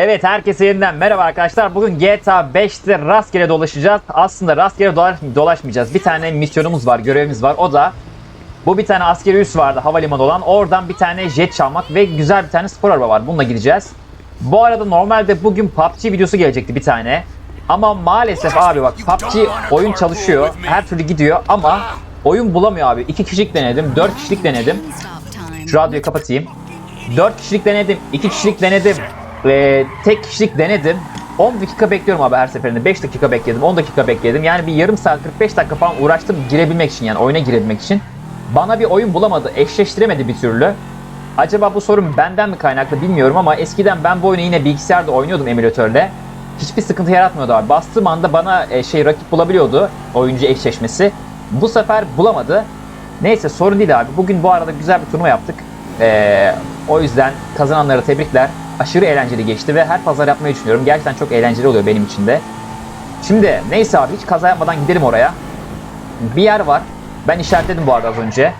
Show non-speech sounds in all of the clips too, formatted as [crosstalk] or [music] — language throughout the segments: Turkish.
Evet herkese yeniden merhaba arkadaşlar. Bugün GTA 5'te rastgele dolaşacağız. Aslında rastgele dolaş- dolaşmayacağız. Bir tane misyonumuz var, görevimiz var. O da bu bir tane askeri üs vardı havalimanı olan. Oradan bir tane jet çalmak ve güzel bir tane spor araba var. Bununla gideceğiz. Bu arada normalde bugün PUBG videosu gelecekti bir tane. Ama maalesef abi bak PUBG oyun çalışıyor. Her türlü gidiyor ama oyun bulamıyor abi. 2 kişilik denedim, 4 kişilik denedim. Şu radyoyu kapatayım. 4 kişilik denedim, 2 kişilik denedim. Ve tek kişilik denedim. 10 dakika bekliyorum abi her seferinde. 5 dakika bekledim, 10 dakika bekledim. Yani bir yarım saat 45 dakika falan uğraştım girebilmek için yani oyuna girebilmek için. Bana bir oyun bulamadı, eşleştiremedi bir türlü. Acaba bu sorun benden mi kaynaklı bilmiyorum ama eskiden ben bu oyunu yine bilgisayarda oynuyordum emülatörle. Hiçbir sıkıntı yaratmıyordu abi. Bastığım anda bana e, şey rakip bulabiliyordu oyuncu eşleşmesi. Bu sefer bulamadı. Neyse sorun değil abi. Bugün bu arada güzel bir turnuva yaptık. Ee, o yüzden kazananlara tebrikler. Aşırı eğlenceli geçti ve her pazar yapmayı düşünüyorum. Gerçekten çok eğlenceli oluyor benim için de. Şimdi neyse abi hiç kaza yapmadan gidelim oraya. Bir yer var. Ben işaretledim bu arada az önce.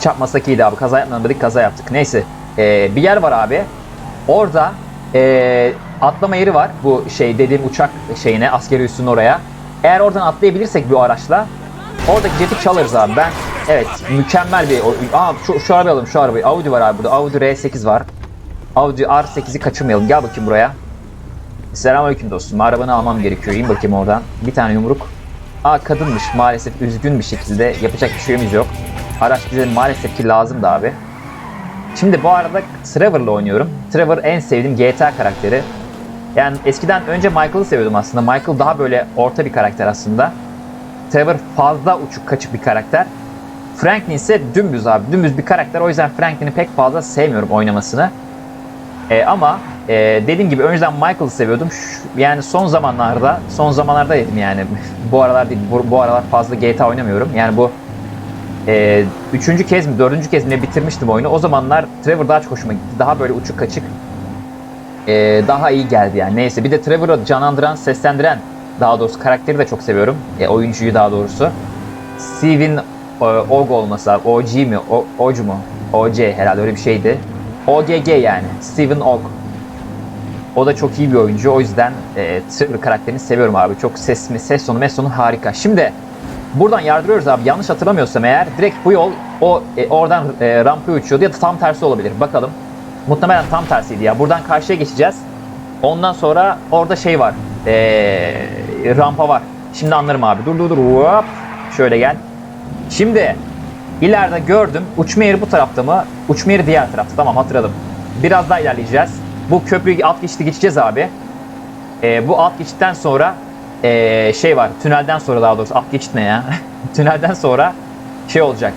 Çarpmasak iyiydi abi. Kaza yapmadan dedik kaza yaptık. Neyse. Ee, bir yer var abi. Orada ee, atlama yeri var. Bu şey dediğim uçak şeyine askeri üssünün oraya. Eğer oradan atlayabilirsek bu araçla oradaki jeti çalarız abi. Ben evet mükemmel bir Aa şu, şu arabayı alalım şu arabayı. Audi var abi burada. Audi R8 var. Audi R8'i kaçırmayalım. Gel bakayım buraya. Selamünaleyküm dostum. Arabanı almam gerekiyor. İn bakayım oradan. Bir tane yumruk. Aa kadınmış maalesef üzgün bir şekilde. Yapacak bir şeyimiz yok. Araç bize maalesef ki lazım da abi. Şimdi bu arada Trevor'la oynuyorum. Trevor en sevdiğim GTA karakteri. Yani eskiden önce Michael'ı seviyordum aslında. Michael daha böyle orta bir karakter aslında. Trevor fazla uçuk kaçık bir karakter. Franklin ise dümdüz abi. Dümdüz bir karakter. O yüzden Franklin'i pek fazla sevmiyorum oynamasını. E, ama e, dediğim gibi önceden Michael'ı seviyordum. Şu- yani son zamanlarda, son zamanlarda dedim yani. [laughs] bu aralar değil, bu, bu aralar fazla GTA oynamıyorum. Yani bu e, üçüncü kez mi, dördüncü kez mi bitirmiştim oyunu. O zamanlar Trevor daha çok hoşuma gitti. Daha böyle uçuk kaçık. e, daha iyi geldi yani. Neyse bir de Trevor'ı canlandıran, seslendiren daha doğrusu karakteri de çok seviyorum. E, oyuncuyu daha doğrusu. Steven e, Og olması. OG mi? O, Ocu mu? OC herhalde öyle bir şeydi. OGG yani. Steven Og. O da çok iyi bir oyuncu. O yüzden e, Trevor karakterini seviyorum abi. Çok ses, ses tonu, mes tonu harika. Şimdi buradan yardırıyoruz abi. Yanlış hatırlamıyorsam eğer direkt bu yol o e, oradan e, rampaya uçuyordu ya da tam tersi olabilir. Bakalım. Muhtemelen tam tersiydi ya. Buradan karşıya geçeceğiz. Ondan sonra orada şey var. E, rampa var. Şimdi anlarım abi. Dur dur dur. Hop. Şöyle gel. Şimdi ileride gördüm. Uçma yeri bu tarafta mı? Uçma yeri diğer tarafta. Tamam hatırladım. Biraz daha ilerleyeceğiz. Bu köprüyü alt geçiti geçeceğiz abi. Ee, bu alt geçitten sonra ee, şey var. Tünelden sonra daha doğrusu alt geçit ne ya? [laughs] tünelden sonra şey olacak.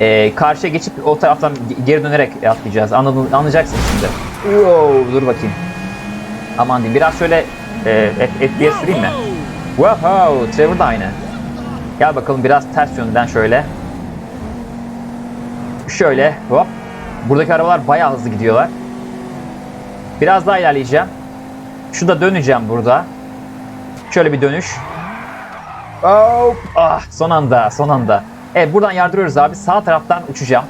Ee, karşıya geçip o taraftan ge- geri dönerek atlayacağız. Anladın, anlayacaksın şimdi. Wow, dur bakayım. Aman diyeyim. Biraz şöyle e, F- FPS süreyim mi? Wow, Trevor da aynı. Gel bakalım biraz ters yönden şöyle. Şöyle hop. Buradaki arabalar bayağı hızlı gidiyorlar. Biraz daha ilerleyeceğim. Şurada döneceğim burada. Şöyle bir dönüş. Hop. Ah, son anda, son anda. Evet buradan yardırıyoruz abi. Sağ taraftan uçacağım.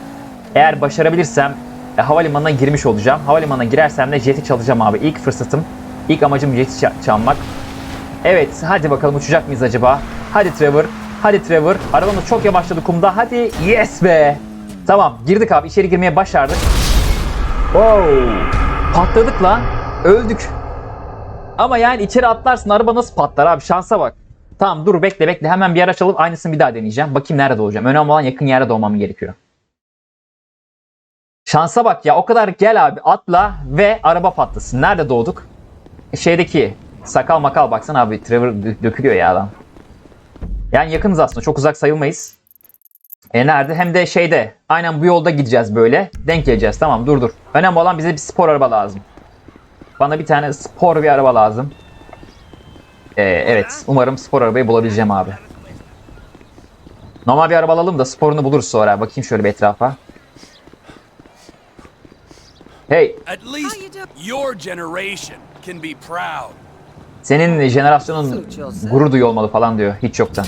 Eğer başarabilirsem e, havalimanına girmiş olacağım. Havalimanına girersem de jeti çalacağım abi. İlk fırsatım. İlk amacım jeti ça- çalmak. Evet hadi bakalım uçacak mıyız acaba? Hadi Trevor. Hadi Trevor. Arabamız çok yavaşladı kumda. Hadi yes be. Tamam girdik abi içeri girmeye başardık. Wow. Patladık lan. Öldük. Ama yani içeri atlarsın araba nasıl patlar abi şansa bak. Tamam dur bekle bekle hemen bir araç alıp aynısını bir daha deneyeceğim. Bakayım nerede olacağım. Önemli olan yakın yerde doğmam gerekiyor. Şansa bak ya o kadar gel abi atla ve araba patlasın. Nerede doğduk? Şeydeki sakal makal baksana abi Trevor dö- dökülüyor ya adam. Yani yakınız aslında çok uzak sayılmayız. E nerede? Hem de şeyde. Aynen bu yolda gideceğiz böyle. Denk geleceğiz. Tamam dur dur. Önemli olan bize bir spor araba lazım. Bana bir tane spor bir araba lazım. Ee, evet. Umarım spor arabayı bulabileceğim abi. Normal bir araba alalım da sporunu buluruz sonra. Bakayım şöyle bir etrafa. Hey. At least your generation can be proud. Senin jenerasyonun gurur duyuyor olmalı falan diyor hiç yoktan.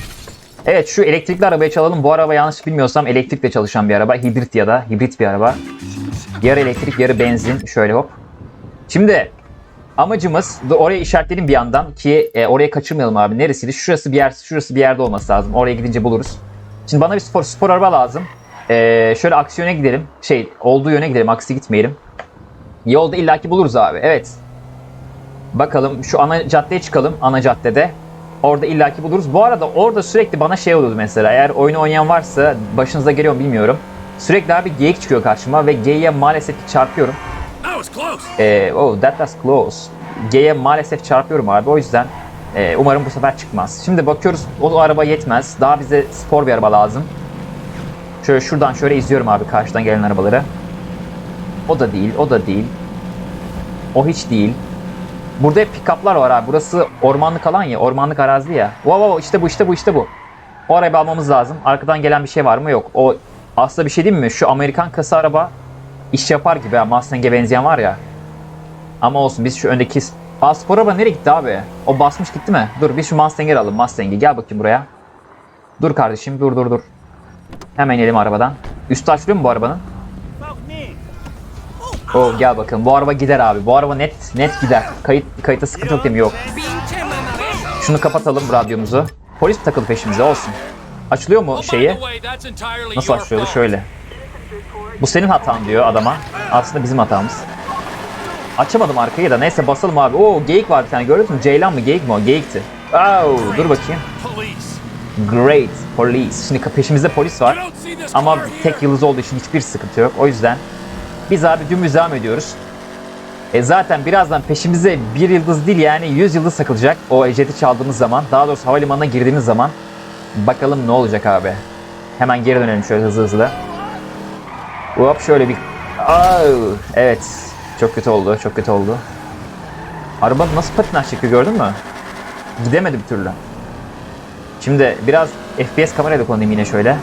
Evet şu elektrikli arabayı çalalım. Bu araba yanlış bilmiyorsam elektrikle çalışan bir araba. Hibrit ya da hibrit bir araba. Yarı elektrik yarı benzin. Şöyle hop. Şimdi amacımız oraya işaretledim bir yandan ki e, oraya kaçırmayalım abi. Neresiydi? Şurası bir yer, şurası bir yerde olması lazım. Oraya gidince buluruz. Şimdi bana bir spor spor araba lazım. E, şöyle aksiyona gidelim. Şey, olduğu yöne gidelim. Aksi gitmeyelim. Yolda illaki buluruz abi. Evet. Bakalım şu ana caddeye çıkalım. Ana caddede. Orada illaki buluruz. Bu arada orada sürekli bana şey oluyordu mesela. Eğer oyunu oynayan varsa başınıza geliyor mu bilmiyorum. Sürekli abi geyik çıkıyor karşıma ve geyiğe maalesef ki çarpıyorum. Ee, oh that was close. G'ye maalesef çarpıyorum abi. O yüzden e, umarım bu sefer çıkmaz. Şimdi bakıyoruz o araba yetmez. Daha bize spor bir araba lazım. Şöyle şuradan şöyle izliyorum abi karşıdan gelen arabaları. O da değil, o da değil. O hiç değil. Burada hep pick-up'lar var abi. Burası ormanlık alan ya, ormanlık arazi ya. Wow, wow, işte bu, işte bu, işte bu. O arabayı almamız lazım. Arkadan gelen bir şey var mı? Yok. O aslında bir şey değil mi? Şu Amerikan kasa araba iş yapar gibi. ha. Mustang'e benzeyen var ya. Ama olsun biz şu öndeki... Aa spor araba nereye gitti abi? O basmış gitti mi? Dur biz şu Mustang'i alalım. Mustang'i gel bakayım buraya. Dur kardeşim dur dur dur. Hemen inelim arabadan. Üstü açılıyor mu bu arabanın? Oo gel bakın. Bu araba gider abi. Bu araba net net gider. Kayıt kayıtta sıkıntı yok değil. Şunu kapatalım radyomuzu. Polis mi peşimize olsun. Açılıyor mu şeyi? Nasıl açılıyordu? Şöyle. Bu senin hatan diyor adama. Aslında bizim hatamız. Açamadım arkayı da neyse basalım abi. Oo geyik var bir tane gördün mü? Ceylan mı geyik mi o? Geyikti. Oh, dur bakayım. Great police. Şimdi peşimizde polis var. Ama tek yıldız olduğu için hiçbir sıkıntı yok. O yüzden biz abi dümdüz devam ediyoruz. E zaten birazdan peşimize bir yıldız değil yani 100 yıldız takılacak. O ejeti çaldığımız zaman. Daha doğrusu havalimanına girdiğimiz zaman. Bakalım ne olacak abi. Hemen geri dönelim şöyle hızlı hızlı. Hop şöyle bir... Au, evet. Çok kötü oldu. Çok kötü oldu. Araba nasıl patinaj çekiyor gördün mü? Gidemedi bir türlü. Şimdi biraz FPS kamerayla kullanayım yine şöyle.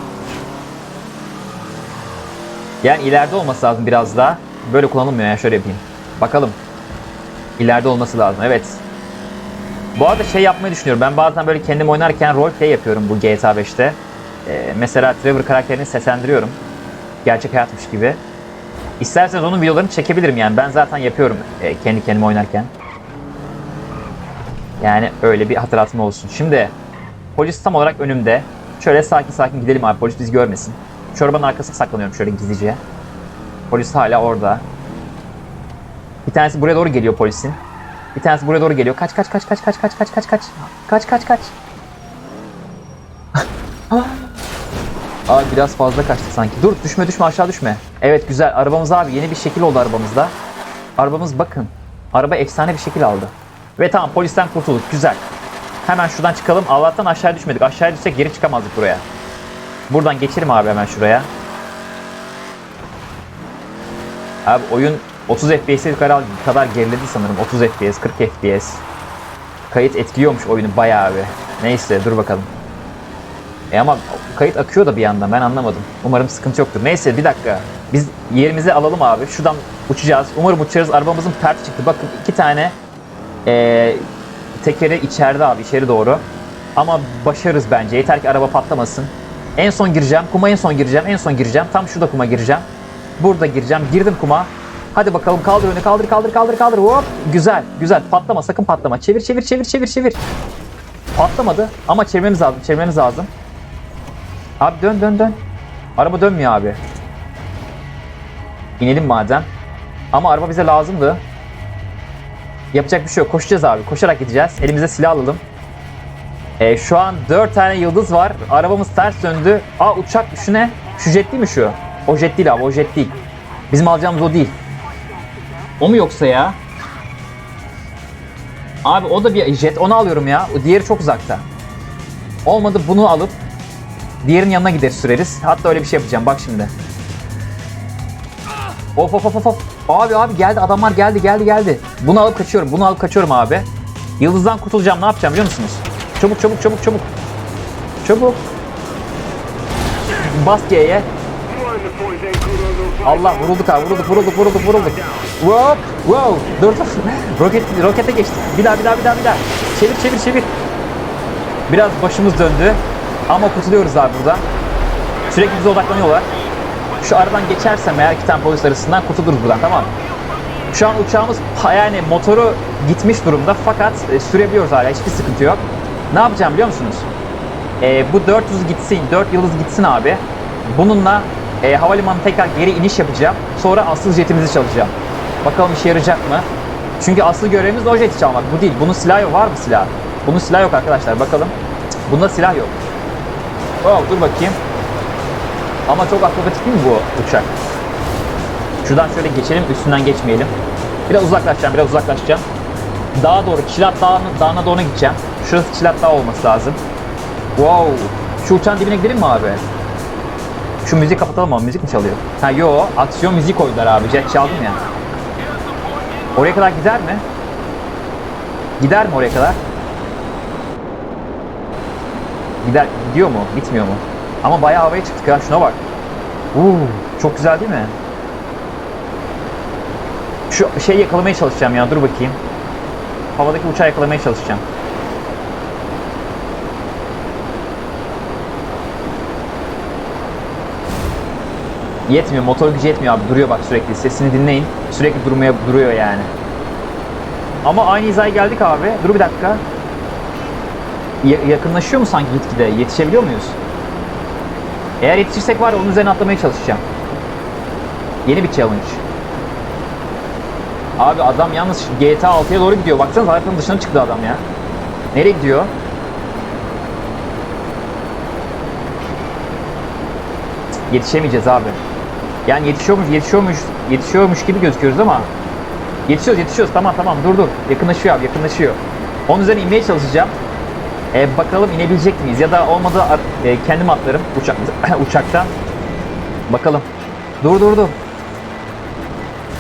Yani ileride olması lazım biraz daha. Böyle kullanılmıyor ya şöyle yapayım. Bakalım. İleride olması lazım evet. Bu arada şey yapmayı düşünüyorum. Ben bazen böyle kendim oynarken roleplay yapıyorum bu GTA 5'te. Ee, mesela Trevor karakterini seslendiriyorum. Gerçek hayatmış gibi. İsterseniz onun videolarını çekebilirim yani. Ben zaten yapıyorum e, kendi kendime oynarken. Yani öyle bir hatırlatma olsun. Şimdi polis tam olarak önümde. Şöyle sakin sakin gidelim abi. Polis bizi görmesin. Çorbanın arkasına saklanıyorum şöyle gizlice. Polis hala orada. Bir tanesi buraya doğru geliyor polisin. Bir tanesi buraya doğru geliyor. Kaç kaç kaç kaç kaç kaç kaç kaç kaç. Kaç kaç kaç. [laughs] Abi biraz fazla kaçtı sanki. Dur düşme düşme aşağı düşme. Evet güzel. Arabamız abi yeni bir şekil oldu arabamızda. Arabamız bakın. Araba efsane bir şekil aldı. Ve tamam polisten kurtulduk. Güzel. Hemen şuradan çıkalım. Allah'tan aşağı düşmedik. Aşağıya düşsek geri çıkamazdık buraya. Buradan geçelim abi hemen şuraya. Abi oyun 30 FPS'e kadar, kadar geriledi sanırım. 30 FPS, 40 FPS. Kayıt etkiliyormuş oyunu bayağı bir. Neyse dur bakalım. E ama kayıt akıyor da bir yandan ben anlamadım. Umarım sıkıntı yoktur. Neyse bir dakika. Biz yerimizi alalım abi. Şuradan uçacağız. Umarım uçarız. Arabamızın perti çıktı. Bakın iki tane ee, tekeri içeride abi içeri doğru. Ama başarırız bence. Yeter ki araba patlamasın. En son gireceğim. Kuma en son gireceğim. En son gireceğim. Tam şurada kuma gireceğim. Burada gireceğim. Girdim kuma. Hadi bakalım kaldır önü kaldır kaldır kaldır kaldır. Hop. Güzel güzel. Patlama sakın patlama. Çevir çevir çevir çevir çevir. Patlamadı ama çevirmemiz lazım. Çevirmemiz lazım. Abi dön dön dön. Araba dönmüyor abi. İnelim madem. Ama araba bize lazımdı. Yapacak bir şey yok. Koşacağız abi. Koşarak gideceğiz. Elimize silah alalım. Ee, şu an 4 tane yıldız var. Arabamız ters döndü. Aa uçak şu ne? Şu jet değil mi şu? O jet değil abi o jet değil. Bizim alacağımız o değil. O mu yoksa ya? Abi o da bir jet. Onu alıyorum ya. Diğeri çok uzakta. Olmadı bunu alıp diğerinin yanına gider süreriz. Hatta öyle bir şey yapacağım. Bak şimdi. Of of of, of. Abi abi geldi adamlar geldi geldi geldi. Bunu alıp kaçıyorum. Bunu alıp kaçıyorum abi. Yıldızdan kurtulacağım. Ne yapacağım biliyor musunuz? Çabuk çabuk çabuk çabuk. Çabuk. Bas G'ye. Allah vurulduk abi vurulduk vurulduk vurulduk vurulduk. Wow, wow. Dur dur. Roket, rokete geçtik. Bir daha bir daha bir daha bir daha. Çevir çevir çevir. Biraz başımız döndü. Ama kurtuluyoruz abi burada. Sürekli bize odaklanıyorlar. Şu aradan geçersem eğer iki tane polis arasından kurtuluruz buradan tamam mı? Şu an uçağımız yani motoru gitmiş durumda fakat e, sürebiliyoruz hala hiçbir sıkıntı yok. Ne yapacağım biliyor musunuz? E, bu 400 gitsin, 4 yıldız gitsin abi. Bununla e, havalimanına tekrar geri iniş yapacağım. Sonra asıl jetimizi çalacağım. Bakalım işe yarayacak mı? Çünkü asıl görevimiz o jeti çalmak. Bu değil. Bunun silahı yok. Var mı silah? Bunun silahı yok arkadaşlar. Bakalım. Bunda silah yok. Oh, dur bakayım. Ama çok akrobatik değil mi bu uçak? Şuradan şöyle geçelim, üstünden geçmeyelim. Biraz uzaklaşacağım, biraz uzaklaşacağım. Dağa doğru, Çilat Dağı'na, Dağı'na doğru gideceğim. Şurası Çilat Dağı olması lazım. Wow! Şu uçağın dibine gidelim mi abi? Şu müziği kapatalım mı? Müzik mi çalıyor? Ha yo, aksiyon müziği koydular abi. Jet çaldım ya. Oraya kadar gider mi? Gider mi oraya kadar? Gider, gidiyor mu? Gitmiyor mu? Ama bayağı havaya çıktık ya. Şuna bak. Uuu, çok güzel değil mi? Şu şeyi yakalamaya çalışacağım ya. Dur bakayım. Havadaki uçağı yakalamaya çalışacağım. Yetmiyor. Motor gücü yetmiyor abi. Duruyor bak sürekli. Sesini dinleyin. Sürekli durmaya duruyor yani. Ama aynı hizaya geldik abi. Dur bir dakika. Ya- yakınlaşıyor mu sanki gitgide? Yetişebiliyor muyuz? Eğer yetişirsek var onun üzerine atlamaya çalışacağım. Yeni bir challenge. Abi adam yalnız GTA 6'ya doğru gidiyor. Baksanıza haritanın dışına çıktı adam ya. Nereye gidiyor? Yetişemeyeceğiz abi. Yani yetişiyormuş, yetişiyormuş, yetişiyormuş gibi gözüküyoruz ama yetişiyoruz, yetişiyoruz. Tamam tamam dur dur. Yakınlaşıyor abi, yakınlaşıyor. Onun üzerine inmeye çalışacağım. E, bakalım inebilecek miyiz? Ya da olmadı e, kendim atlarım uçak [clears throat] uçaktan. Bakalım. Dur dur dur.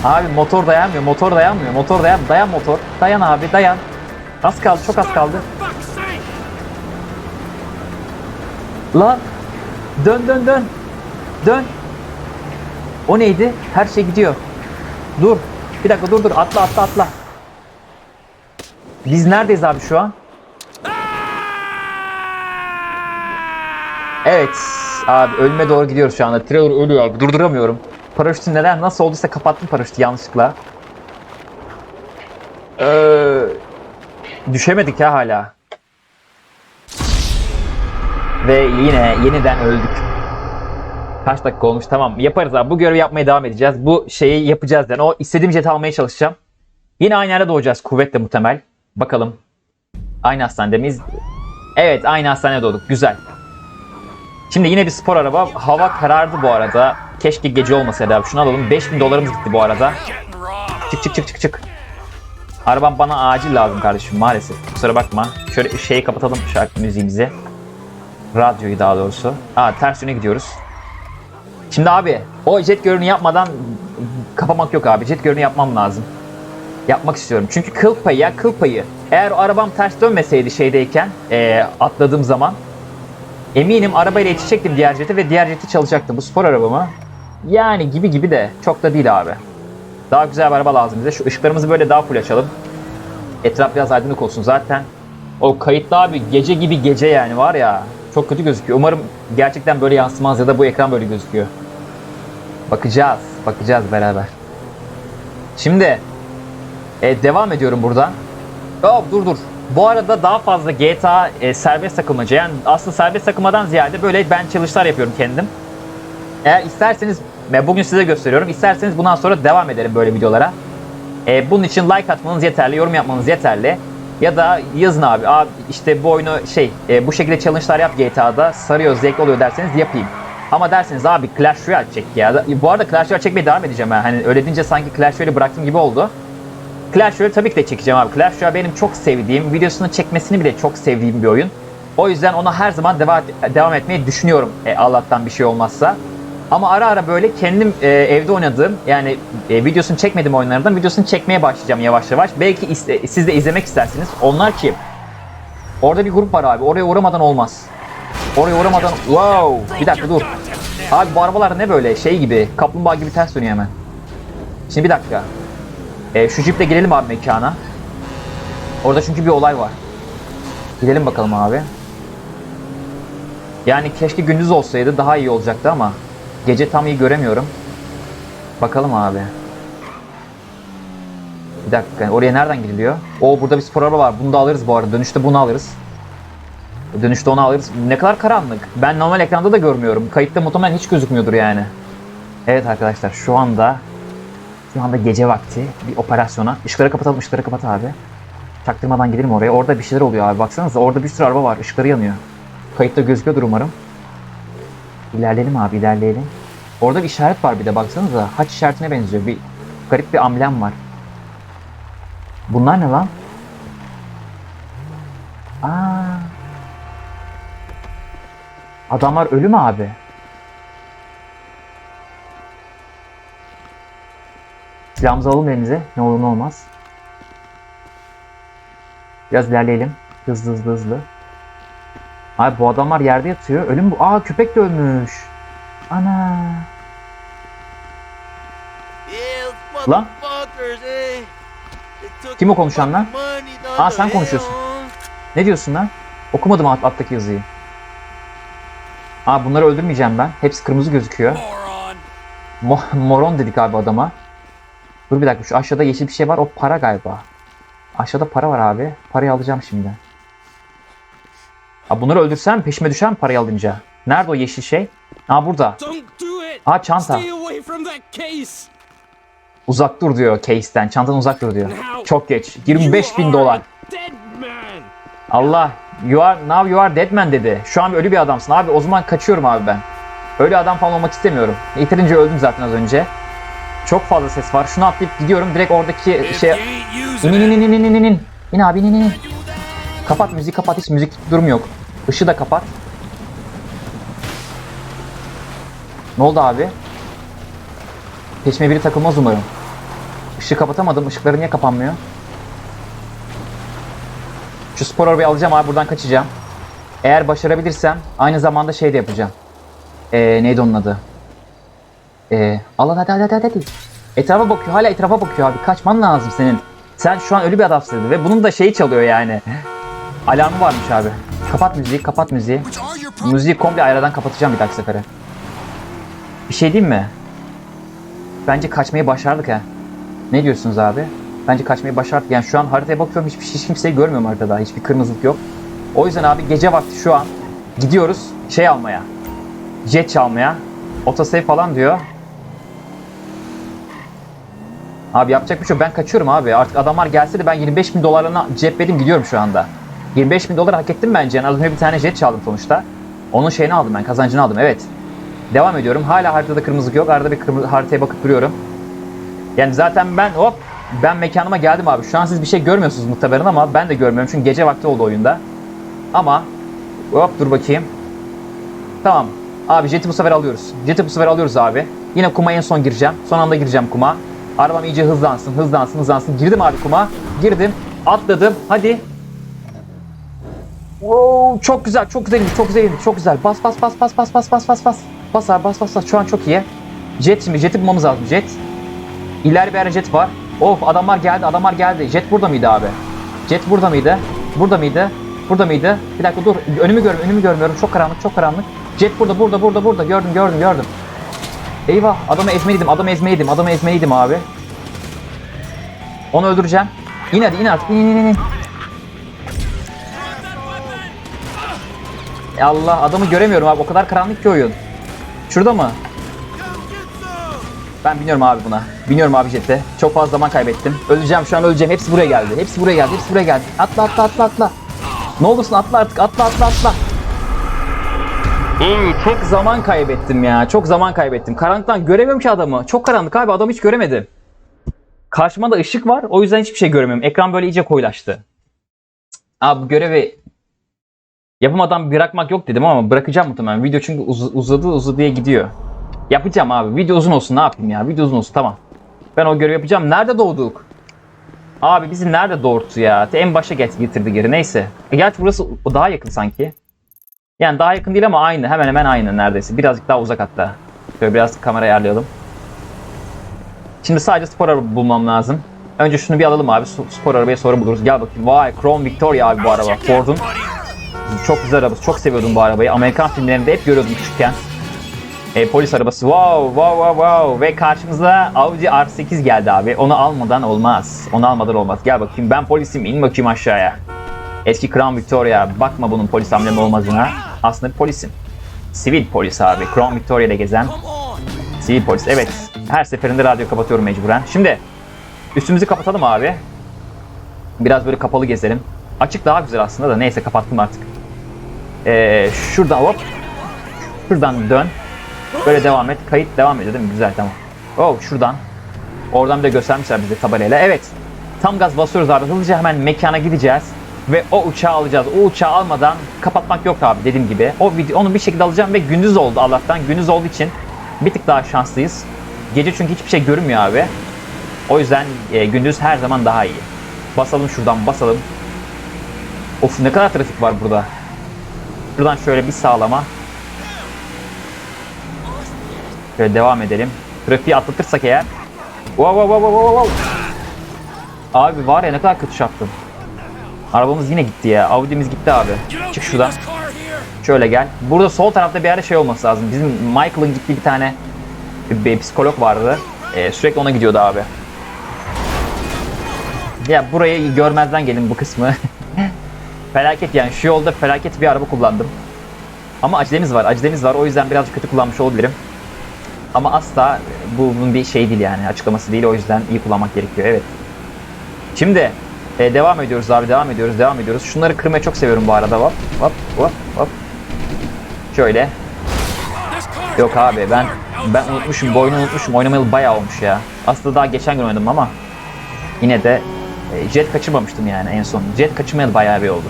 Abi motor dayanmıyor, motor dayanmıyor, motor dayan, dayan motor. Dayan abi, dayan. Az kaldı, çok az kaldı. Lan dön dön dön. Dön. O neydi? Her şey gidiyor. Dur. Bir dakika dur dur. Atla atla atla. Biz neredeyiz abi şu an? Evet. Abi ölüme doğru gidiyoruz şu anda. Trailer ölüyor abi. Durduramıyorum. Paraşütü neden nasıl olduysa kapattım paraşütü yanlışlıkla. Ee, düşemedik ya hala. Ve yine yeniden öldük. Kaç dakika olmuş tamam yaparız abi bu görevi yapmaya devam edeceğiz. Bu şeyi yapacağız yani o istediğim jeti almaya çalışacağım. Yine aynı yerde doğacağız kuvvetle muhtemel. Bakalım. Aynı hastanede miyiz? Evet aynı hastanede doğduk güzel. Şimdi yine bir spor araba. Hava karardı bu arada. Keşke gece olmasaydı abi. Şunu alalım. 5000 dolarımız gitti bu arada. Çık çık çık çık çık. Arabam bana acil lazım kardeşim maalesef. Kusura bakma. Şöyle şeyi kapatalım şarkı müziğimizi. Radyoyu daha doğrusu. Aa ters yöne gidiyoruz. Şimdi abi o jet görünü yapmadan kapamak yok abi. Jet görünü yapmam lazım. Yapmak istiyorum. Çünkü kıl payı ya kıl payı. Eğer o arabam ters dönmeseydi şeydeyken eee, atladığım zaman eminim arabayla yetişecektim diğer jete ve diğer jeti çalacaktım. Bu spor arabamı. Yani gibi gibi de çok da değil abi. Daha güzel bir araba lazım bize. Şu ışıklarımızı böyle daha full açalım. Etraf biraz aydınlık olsun zaten. O kayıtlı abi gece gibi gece yani var ya. Çok kötü gözüküyor. Umarım gerçekten böyle yansımaz ya da bu ekran böyle gözüküyor. Bakacağız. Bakacağız beraber. Şimdi e, devam ediyorum buradan. Hop dur dur. Bu arada daha fazla GTA e, serbest takılmaca yani aslında serbest takılmadan ziyade böyle ben challenge'lar yapıyorum kendim. Eğer isterseniz ve bugün size gösteriyorum. İsterseniz bundan sonra devam ederim böyle videolara. E, bunun için like atmanız yeterli, yorum yapmanız yeterli. Ya da yazın abi, abi işte bu oyunu şey e, bu şekilde challenge'lar yap GTA'da sarıyor, zevkli oluyor derseniz yapayım. Ama derseniz abi Clash Royale çek ya. Bu arada Clash Royale çekmeye devam edeceğim ben. Hani öyle deyince sanki Clash Royale'i bıraktım gibi oldu. Clash Royale tabii ki de çekeceğim abi. Clash Royale benim çok sevdiğim, videosunu çekmesini bile çok sevdiğim bir oyun. O yüzden ona her zaman devam, devam etmeyi düşünüyorum e, Allah'tan bir şey olmazsa. Ama ara ara böyle kendim e, evde oynadığım yani e, videosunu çekmediğim oyunlardan videosunu çekmeye başlayacağım yavaş yavaş. Belki iste- siz de izlemek istersiniz. Onlar kim? Orada bir grup var abi. Oraya uğramadan olmaz. Oraya uğramadan... Wow! Bir dakika dur. Abi bu arabalar ne böyle şey gibi, kaplumbağa gibi ters dönüyor hemen. Şimdi bir dakika. E, şu jiple girelim abi mekana. Orada çünkü bir olay var. Gidelim bakalım abi. Yani keşke gündüz olsaydı daha iyi olacaktı ama gece tam iyi göremiyorum. Bakalım abi. Bir dakika oraya nereden gidiliyor? O burada bir spor araba var. Bunu da alırız bu arada. Dönüşte bunu alırız. Dönüşte onu alırız. Ne kadar karanlık. Ben normal ekranda da görmüyorum. Kayıtta muhtemelen hiç gözükmüyordur yani. Evet arkadaşlar şu anda şu anda gece vakti bir operasyona. Işıkları kapatalım, ışıkları kapat abi. Çaktırmadan gidelim oraya. Orada bir şeyler oluyor abi. Baksanıza orada bir sürü araba var. Işıkları yanıyor. Kayıtta gözüküyordur umarım. İlerleyelim abi ilerleyelim. Orada bir işaret var bir de baksanıza. Haç işaretine benziyor. Bir garip bir amblem var. Bunlar ne lan? Aa. Adamlar ölü mü abi? Silahımızı alalım elinize. Ne olur ne olmaz. Biraz ilerleyelim. Hızlı hızlı hızlı. Abi bu adamlar yerde yatıyor. Ölüm bu. Aa köpek de ölmüş. Ana. Lan. Kim o konuşan lan? Aa sen konuşuyorsun. Ne diyorsun lan? Okumadım alt, alttaki yazıyı. Aa bunları öldürmeyeceğim ben. Hepsi kırmızı gözüküyor. Moron. Mo- moron dedik abi adama. Dur bir dakika şu aşağıda yeşil bir şey var. O para galiba. Aşağıda para var abi. Parayı alacağım şimdi. Aa, bunları öldürsem peşime düşer mi parayı alınca? Nerede o yeşil şey? Aa burada. Aa çanta. Uzak dur diyor case'ten. Çantadan uzak dur diyor. Çok geç. 25 bin dolar. Allah. You are, now you are dead man dedi. Şu an ölü bir adamsın. Abi o zaman kaçıyorum abi ben. Ölü adam falan olmak istemiyorum. Yeterince öldüm zaten az önce. Çok fazla ses var. Şunu atlayıp gidiyorum. Direkt oradaki şey... İn in in in in in in in. İn abi in in in. Kapat müziği kapat. Hiç müzik durum yok. Işığı da kapat. Ne oldu abi? Peşime biri takılmaz umarım. Işığı kapatamadım. Işıkları niye kapanmıyor? Şu spor arabayı alacağım abi buradan kaçacağım. Eğer başarabilirsem aynı zamanda şey de yapacağım. Ee, neydi onun adı? Ee, al hadi hadi hadi hadi. Etrafa bakıyor hala etrafa bakıyor abi. Kaçman lazım senin. Sen şu an ölü bir adamsın ve bunun da şeyi çalıyor yani. [laughs] Alarmı varmış abi. Kapat müziği kapat müziği. Müziği komple ayradan kapatacağım bir dahaki sefere. Bir şey diyeyim mi? Bence kaçmayı başardık ha. Ne diyorsunuz abi? Bence kaçmayı başardık. Yani şu an haritaya bakıyorum hiçbir hiç kimseyi görmüyorum haritada. Hiçbir kırmızılık yok. O yüzden abi gece vakti şu an gidiyoruz şey almaya. Jet çalmaya. Otosave falan diyor. Abi yapacak bir şey yok. Ben kaçıyorum abi. Artık adamlar gelse de ben 25 bin dolarına cepledim gidiyorum şu anda. 25 bin dolar hak ettim bence. Yani az önce bir tane jet çaldım sonuçta. Onun şeyini aldım ben. Kazancını aldım. Evet. Devam ediyorum. Hala haritada kırmızılık yok. Arada bir kırmızı haritaya bakıp duruyorum. Yani zaten ben hop ben mekanıma geldim abi. Şu an siz bir şey görmüyorsunuz muhtemelen ama ben de görmüyorum. Çünkü gece vakti oldu oyunda. Ama hop dur bakayım. Tamam. Abi jeti bu sefer alıyoruz. Jeti bu sefer alıyoruz abi. Yine kuma en son gireceğim. Son anda gireceğim kuma. Arabam iyice hızlansın, hızlansın, hızlansın. Girdim abi kuma. Girdim. Atladım. Hadi. Wow, çok güzel, çok güzel, çok güzel, çok güzel. Bas, bas, bas, bas, bas, bas, bas, bas, bas. Bas abi, bas, bas, bas. Şu an çok iyi. Jet şimdi, jeti bulmamız lazım. Jet. İleride bir ara jet var. Of adamlar geldi, adamlar geldi. Jet burada mıydı abi? Jet burada mıydı? Burada mıydı? Burada mıydı? Bir dakika dur. Önümü görmüyorum, önümü görmüyorum. Çok karanlık, çok karanlık. Jet burada, burada, burada, burada. Gördüm, gördüm, gördüm. Eyvah, adamı ezmeliydim, adamı ezmeliydim, adamı ezmeliydim abi. Onu öldüreceğim. İn hadi, in artık, in, in, in, in. Allah, adamı göremiyorum abi. O kadar karanlık ki oyun. Şurada mı? Ben biniyorum abi buna. Biniyorum abi jete. Çok fazla zaman kaybettim. Öleceğim şu an öleceğim. Hepsi buraya geldi. Hepsi buraya geldi. Hepsi buraya geldi. Atla atla atla atla. Ne olursun atla artık. Atla atla atla. İyi, çok zaman kaybettim ya. Çok zaman kaybettim. Karanlıktan göremiyorum ki adamı. Çok karanlık abi. Adamı hiç göremedim. Karşıma da ışık var. O yüzden hiçbir şey göremiyorum. Ekran böyle iyice koyulaştı. Abi bu görevi yapamadan bırakmak yok dedim ama bırakacağım muhtemelen. Video çünkü uz- uzadı uzadıya gidiyor. Yapacağım abi. Video uzun olsun ne yapayım ya. Video uzun olsun tamam. Ben o görevi yapacağım. Nerede doğduk? Abi bizi nerede doğurttu ya? En başa get getirdi geri. Neyse. E, gerçi burası daha yakın sanki. Yani daha yakın değil ama aynı. Hemen hemen aynı neredeyse. Birazcık daha uzak hatta. Şöyle biraz kamera ayarlayalım. Şimdi sadece spor araba bulmam lazım. Önce şunu bir alalım abi. Spor arabayı sonra buluruz. Gel bakayım. Vay Chrome Victoria abi bu araba. Ford'un. Çok güzel arabası. Çok seviyordum bu arabayı. Amerikan filmlerinde hep görüyordum küçükken. E, polis arabası. Wow, wow, wow, wow. Ve karşımıza Audi R8 geldi abi. Onu almadan olmaz. Onu almadan olmaz. Gel bakayım ben polisim. İn bakayım aşağıya. Eski Crown Victoria. Bakma bunun polis amblemi olmadığına. Aslında bir polisim. Sivil polis abi. Crown Victoria'da gezen sivil polis. Evet. Her seferinde radyo kapatıyorum mecburen. Şimdi üstümüzü kapatalım abi. Biraz böyle kapalı gezelim. Açık daha güzel aslında da neyse kapattım artık. Ee, şuradan hop. Şuradan dön. Böyle devam et. Kayıt devam ediyor değil mi? Güzel tamam. Oh şuradan. Oradan bir de göstermişler bize tabelayla. Evet. Tam gaz basıyoruz abi. Hızlıca hemen mekana gideceğiz. Ve o uçağı alacağız. O uçağı almadan kapatmak yok abi dediğim gibi. O video, onu bir şekilde alacağım ve gündüz oldu Allah'tan. Gündüz olduğu için bir tık daha şanslıyız. Gece çünkü hiçbir şey görünmüyor abi. O yüzden e, gündüz her zaman daha iyi. Basalım şuradan basalım. Of ne kadar trafik var burada. Şuradan şöyle bir sağlama. Şöyle devam edelim. Trafiği atlatırsak eğer. Wow wow wow wow wow. Abi var ya ne kadar kötü çarptım. Arabamız yine gitti ya. Audi'miz gitti abi. Çık şuradan. Şöyle gel. Burada sol tarafta bir yerde şey olması lazım. Bizim Michael'ın gittiği bir tane bir, bir psikolog vardı. Ee, sürekli ona gidiyordu abi. Ya burayı görmezden gelin bu kısmı. [laughs] felaket yani şu yolda felaket bir araba kullandım. Ama acelemiz var, acelemiz var. O yüzden birazcık kötü kullanmış olabilirim. Ama asla bu bunun bir şey değil yani açıklaması değil. O yüzden iyi kullanmak gerekiyor. Evet. Şimdi e, devam ediyoruz abi devam ediyoruz devam ediyoruz. Şunları kırmayı çok seviyorum bu arada. Hop hop hop hop. Şöyle. Yok abi be ben ben unutmuşum. Bu oyunu unutmuşum. Oynamayalı bayağı olmuş ya. Aslında daha geçen gün oynadım ama yine de e, jet kaçırmamıştım yani en son. Jet kaçırmayalı bayağı bir oldu.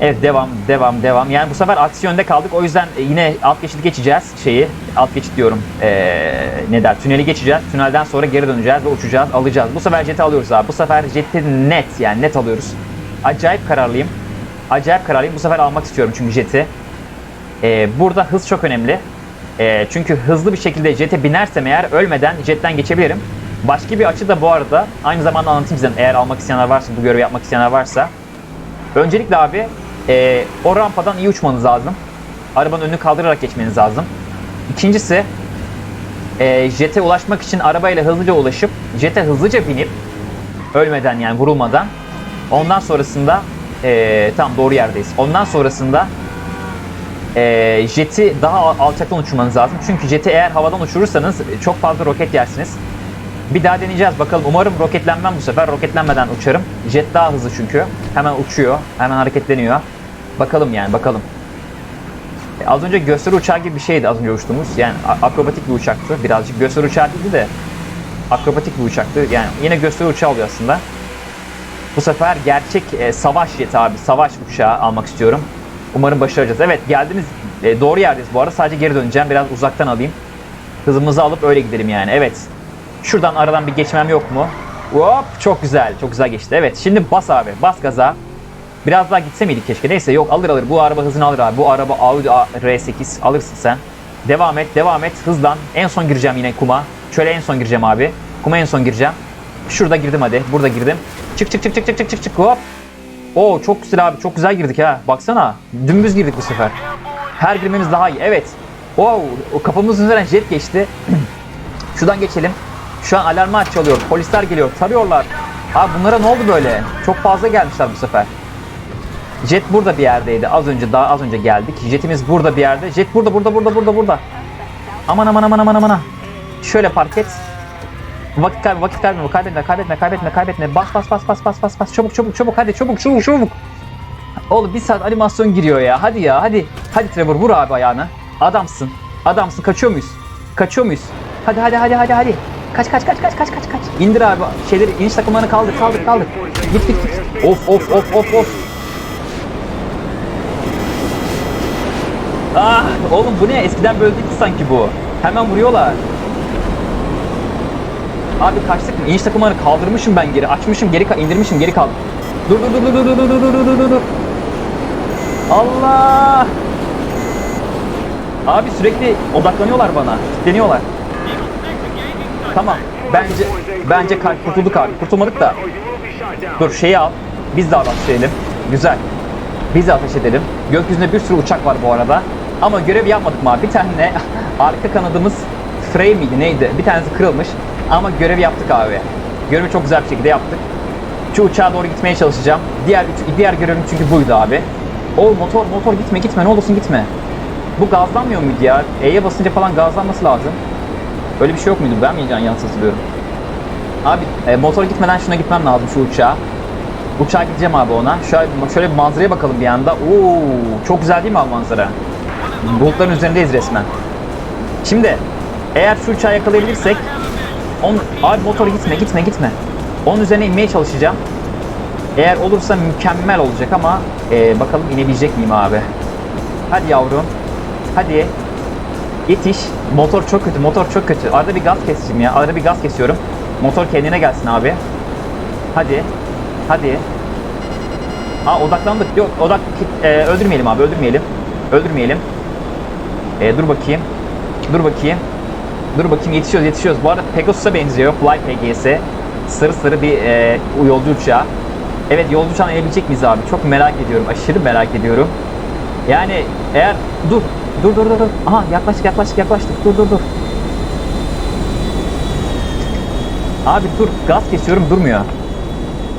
Evet devam devam devam. Yani bu sefer aksi yönde kaldık. O yüzden e, yine alt geçidi geçeceğiz şeyi. Alt geçit diyorum. Ee, ne der? Tüneli geçeceğiz. Tünelden sonra geri döneceğiz ve uçacağız, alacağız. Bu sefer jeti alıyoruz abi. Bu sefer jeti net yani net alıyoruz. Acayip kararlıyım. Acayip kararlıyım. Bu sefer almak istiyorum çünkü jeti. Ee, burada hız çok önemli. Ee, çünkü hızlı bir şekilde jete binersem eğer ölmeden jetten geçebilirim. Başka bir açı da bu arada aynı zamanda anlatayım size eğer almak isteyenler varsa, bu görevi yapmak isteyenler varsa. Öncelikle abi e, o rampadan iyi uçmanız lazım. Arabanın önünü kaldırarak geçmeniz lazım. İkincisi e, jete ulaşmak için arabayla hızlıca ulaşıp jete hızlıca binip ölmeden yani vurulmadan ondan sonrasında e, tam doğru yerdeyiz. Ondan sonrasında e, jeti daha al- alçaktan uçurmanız lazım. Çünkü jeti eğer havadan uçurursanız çok fazla roket yersiniz. Bir daha deneyeceğiz bakalım. Umarım roketlenmem bu sefer. Roketlenmeden uçarım. Jet daha hızlı çünkü. Hemen uçuyor. Hemen hareketleniyor. Bakalım yani bakalım. E, az önce gösteri uçağı gibi bir şeydi az önce uçtuğumuz. Yani akrobatik bir uçaktı. Birazcık gösteri uçağı değildi de akrobatik bir uçaktı. Yani yine gösteri uçağı oluyor aslında. Bu sefer gerçek e, savaş jeti abi. Savaş uçağı almak istiyorum. Umarım başaracağız. Evet geldiniz. E, doğru yerdeyiz bu arada. Sadece geri döneceğim. Biraz uzaktan alayım. Hızımızı alıp öyle gidelim yani. Evet. Şuradan aradan bir geçmem yok mu? Hop çok güzel. Çok güzel geçti. Evet şimdi bas abi. Bas gaza. Biraz daha gitse miydik keşke. Neyse yok alır alır. Bu araba hızını alır abi. Bu araba Audi A- R8 alırsın sen. Devam et devam et. Hızlan. En son gireceğim yine kuma. Şöyle en son gireceğim abi. Kuma en son gireceğim. Şurada girdim hadi. Burada girdim. Çık çık çık çık çık çık çık çık hop. Oo çok güzel abi. Çok güzel girdik ha. Baksana. Dümdüz girdik bu sefer. Her girmemiz daha iyi. Evet. Wow. Kafamızın üzerinden jet geçti. [clears throat] Şuradan geçelim. Şu an alarmlar çalıyor. Polisler geliyor. Tarıyorlar. Abi bunlara ne oldu böyle? Çok fazla gelmişler bu sefer. Jet burada bir yerdeydi. Az önce daha az önce geldik. Jetimiz burada bir yerde. Jet burada burada burada burada burada. Aman aman aman aman aman. Şöyle park et. Vakit kaybı vakit kaybı kaybetme kaybetme kaybetme kaybetme. Bas bas bas bas bas bas bas. Çabuk çabuk çabuk hadi çabuk çabuk çabuk. Oğlum bir saat animasyon giriyor ya. Hadi ya hadi. Hadi Trevor vur abi ayağını. Adamsın. Adamsın. Kaçıyor muyuz? Kaçıyor muyuz? Hadi hadi hadi hadi hadi. Kaç kaç kaç kaç kaç kaç kaç. İndir abi şeyleri iniş takımlarını kaldır kaldır kaldır. Git git git. Of of of of of. Ah oğlum bu ne? Eskiden böyle değildi sanki bu. Hemen vuruyorlar. Abi kaçtık mı? İniş takımlarını kaldırmışım ben geri. Açmışım geri indirmişim geri kaldı. Dur dur dur dur dur dur dur dur dur dur. Allah! Abi sürekli odaklanıyorlar bana. Kilitleniyorlar. Tamam. Bence bence kurtulduk abi. Kurtulmadık da. Dur şeyi al. Biz de ateş edelim. Güzel. Biz de ateş edelim. Gökyüzünde bir sürü uçak var bu arada. Ama görev yapmadık mı abi? Bir tane [laughs] arka kanadımız frame miydi neydi? Bir tanesi kırılmış ama görev yaptık abi. Görevi çok güzel bir şekilde yaptık. Şu uçağa doğru gitmeye çalışacağım. Diğer diğer görevim çünkü buydu abi. O motor motor gitme gitme ne olursun gitme. Bu gazlanmıyor muydu ya? E'ye basınca falan gazlanması lazım. Öyle bir şey yok muydu? Ben mi yanlış hatırlıyorum? Abi e, motor gitmeden şuna gitmem lazım şu uçağa. Uçağa gideceğim abi ona. Şöyle, şöyle bir manzaraya bakalım bir anda. Oo, çok güzel değil mi abi manzara? Bulutların üzerindeyiz resmen. Şimdi eğer şu uçağı yakalayabilirsek on, abi motor gitme gitme gitme. Onun üzerine inmeye çalışacağım. Eğer olursa mükemmel olacak ama e, bakalım inebilecek miyim abi. Hadi yavrum. Hadi. Yetiş. Motor çok kötü. Motor çok kötü. Arada bir gaz keseceğim ya. Arada bir gaz kesiyorum. Motor kendine gelsin abi. Hadi. Hadi. Aa odaklandık. Yok odak e, öldürmeyelim abi. Öldürmeyelim. Öldürmeyelim. E, dur bakayım. Dur bakayım. Dur bakayım yetişiyoruz yetişiyoruz. Bu arada Pegasus'a benziyor. Fly PGS. Sarı sarı bir e, yolcu uçağı. Evet yolcu uçağını inebilecek miyiz abi? Çok merak ediyorum. Aşırı merak ediyorum. Yani eğer dur dur dur dur dur. Aha yaklaştık yaklaştık yaklaştık. Dur dur dur. Abi dur gaz kesiyorum durmuyor.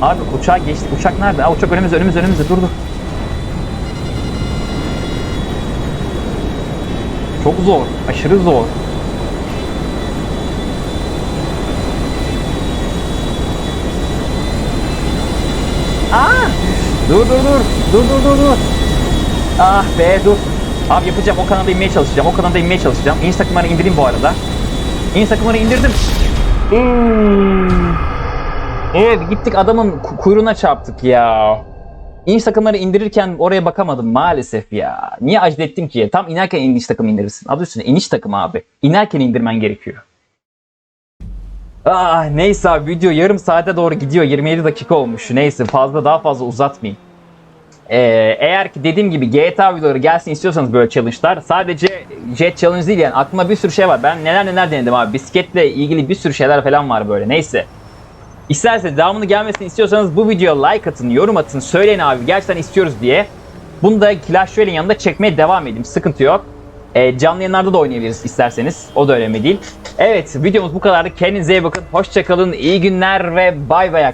Abi uçağa geçtik. Uçak nerede? Aa, uçak önümüzde önümüzde önümüzde dur. Çok zor. Aşırı zor. Aa! Dur dur dur. Dur dur dur dur. Ah be dur. Abi yapacağım. O kanalda inmeye çalışacağım. O kanalda inmeye çalışacağım. Takımlarını indireyim bu arada. Takımlarını indirdim. Hmm. Evet gittik adamın ku- kuyruğuna çarptık ya. İniş takımları indirirken oraya bakamadım maalesef ya. Niye acele ettim ki? Tam inerken iniş takımı indirirsin. Adı üstünde iniş takımı abi. İnerken indirmen gerekiyor. Ah neyse abi video yarım saate doğru gidiyor. 27 dakika olmuş. Neyse fazla daha fazla uzatmayayım. Ee, eğer ki dediğim gibi GTA videoları gelsin istiyorsanız böyle challenge'lar sadece jet challenge değil yani aklıma bir sürü şey var. Ben neler neler denedim abi. Bisikletle ilgili bir sürü şeyler falan var böyle. Neyse. İsterseniz devamını gelmesini istiyorsanız bu videoya like atın, yorum atın, söyleyin abi gerçekten istiyoruz diye. Bunu da Clash Royale'in yanında çekmeye devam edeyim. Sıkıntı yok. Ee, canlı yayınlarda da oynayabiliriz isterseniz. O da önemli değil. Evet videomuz bu kadardı. Kendinize iyi bakın. Hoşçakalın. iyi günler ve bay bay arkadaşlar.